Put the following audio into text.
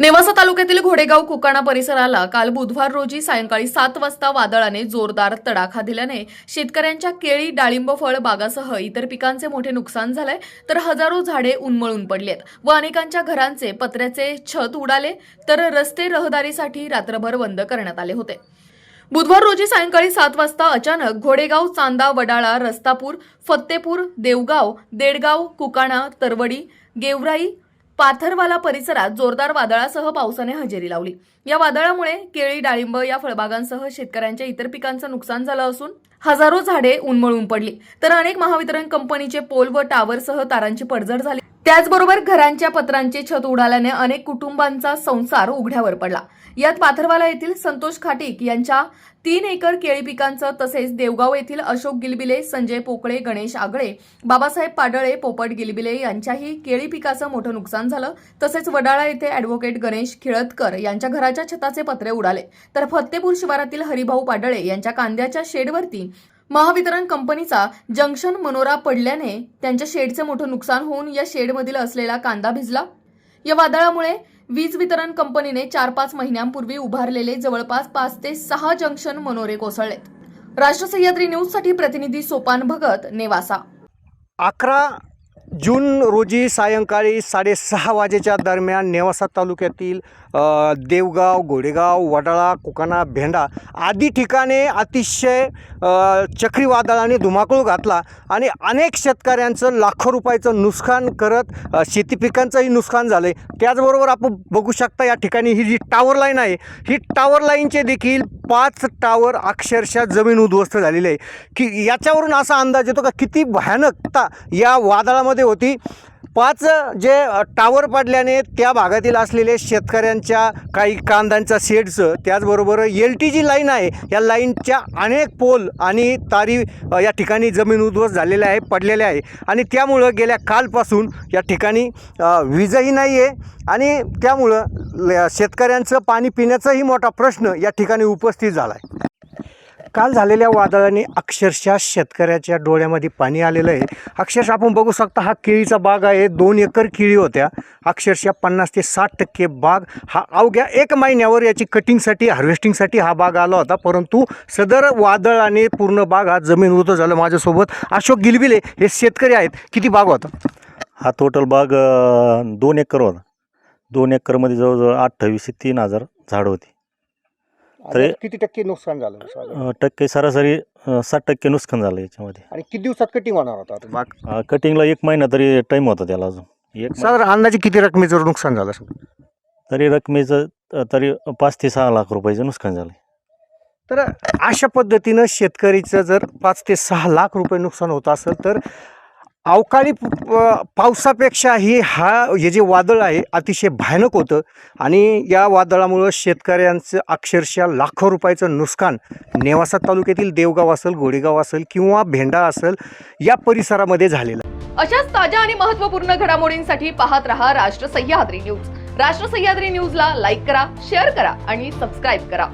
नेवासा तालुक्यातील घोडेगाव कुकाणा परिसराला काल बुधवार रोजी सायंकाळी सात वाजता वादळाने जोरदार तडाखा दिल्याने शेतकऱ्यांच्या केळी डाळिंब फळ बागासह इतर पिकांचे मोठे नुकसान झालंय तर हजारो झाडे उन्मळून पडलेत व अनेकांच्या घरांचे पत्र्याचे छत उडाले तर रस्ते रहदारीसाठी रात्रभर बंद करण्यात आले होते. बुधवार रोजी सायंकाळी सात वाजता अचानक घोडेगाव चांदा वडाळा रस्तापूर फत्तेपूर देवगाव देडगाव कुकाणा तरवडी गेवराई पाथरवाला परिसरात जोरदार वादळासह पावसाने हजेरी लावली. या वादळामुळे केळी डाळिंब या फळबागांसह शेतकऱ्यांच्या इतर पिकांचं नुकसान झालं असून हजारो झाडे उन्मळून पडली. तर अनेक महावितरण कंपनीचे पोल व टावरसह तारांची पडझड झाली. त्याचबरोबर घरांच्या पत्रांचे छत उडाल्याने अनेक कुटुंबांचा संसार उघड्यावर पडला. यात पाथरवाला येथील संतोष खाटीक यांच्या तीन एकर केळी पिकांचं तसेच देवगाव येथील अशोक गिलबिले संजय पोकळे गणेश आगळे बाबासाहेब पाडळे पोपट गिलबिले यांच्याही केळी पिकाचं मोठं नुकसान झालं. तसेच वडाळा येथे अॅडव्होकेट गणेश खिळतकर यांच्या घराच्या छताचे पत्रे उडाले. तर फत्तेपूर शिवारातील हरिभाऊ पाडळे यांच्या कांद्याच्या शेडवरती महावितरण कंपनीचा जंक्शन मनोरा पडल्याने त्यांच्या शेडचे मोठं नुकसान होऊन या शेडमधील असलेला कांदा भिजला. या वादळामुळे वीज वितरण कंपनीने चार पाच महिन्यांपूर्वी उभारलेले जवळपास पाच ते सहा जंक्शन मनोरे कोसळलेत राष्ट्र सह्याद्री न्यूजसाठी प्रतिनिधी सोपान भगत नेवासा. अकरा जून रोजी सायंकाळी साडेसहा वाजेच्या दरम्यान नेवासा तालुक्यातील देवगाव गोडेगाव वडाळा कुकाणा भेंडा आदी ठिकाणे अतिशय चक्रीवादळाने धुमाकूळ घातला आणि अनेक शेतकऱ्यांचं लाखो रुपयाचं नुकसान करत शेती पिकांचंही नुकसान झालं आहे त्याचबरोबर आपण बघू शकता या ठिकाणी ही जी टावर लाईन आहे ही टावर लाईनचे देखील पाच टावर अक्षरशः जमीन उद्ध्वस्त झालेली आहे. की याच्यावरून असा अंदाज येतो का किती भयानकता या वादळामध्ये होती. पाच जे टावर पडल्याने त्या भागातील असलेले शेतकऱ्यांच्या काही कांद्यांच्या शेडचं त्याचबरोबर एल टी जी लाईन आहे. या लाईनच्या अनेक पोल आणि तारी या ठिकाणी जमीन उद्ध्वस्त झालेल्या आहे पडलेल्या आहे. आणि त्यामुळं गेल्या कालपासून या ठिकाणी वीजही नाही आहे आणि त्यामुळं शेतकऱ्यांचं पाणी पिण्याचाही मोठा प्रश्न या ठिकाणी उपस्थित झाला आहे काल झालेल्या वादळाने अक्षरशः शेतकऱ्याच्या डोळ्यामध्ये पाणी आलेलं आहे. अक्षरशः आपण बघू शकता हा केळीचा बाग आहे. दोन एकर केळी होत्या. अक्षरशः पन्नास ते साठ टक्के बाग हा अवघ्या एक महिन्यावर याची कटिंगसाठी हार्वेस्टिंगसाठी हा बाग आला होता. परंतु सदर वादळाने पूर्ण बाग हा जमीन उतर झालं माझ्यासोबत. अशोक गिलबिले हे शेतकरी आहेत. किती बाग होता? हा टोटल बाग दोन एकर होता. दोन एकरमध्ये जवळजवळ अठ्ठावीस ते तीन हजार झाडं होती. तरी- किती टक्के नुकसान झालं साधारण? अ, टक्के सरासरी अ, साठ टक्के नुकसान झालं याच्यामध्ये. आणि किती दिवसात कटिंग होणार होता आता? बाग अ, कटिंगला एक महिना तरी टाईम होता त्याला अजून. एक महिना- साधारण अंदाजे किती रकमेचं नुकसान झालं असेल? तरी रकमेचं अ, तरी पाच ते सहा लाख रुपयाचं नुकसान झालं. तर अशा पद्धतीनं शेतकरीचं जर पाच ते सहा लाख रुपये नुकसान होत असेल तर अवकाळी पावसापेक्षा ही हा हे जे वादळ आहे अतिशय भयानक होतं. आणि या वादळामुळं शेतकऱ्यांचं अक्षरशः लाखो रुपयाचं नुकसान नेवासा तालुक्यातील देवगाव असेल गोडेगाव असेल किंवा भेंडा असेल या परिसरामध्ये झालेलं अशाच ताज्या आणि महत्त्वपूर्ण घडामोडींसाठी पाहत रहा राष्ट्र सह्याद्री न्यूज. राष्ट्र सह्याद्री न्यूजला लाईक करा शेअर करा आणि सबस्क्राईब करा.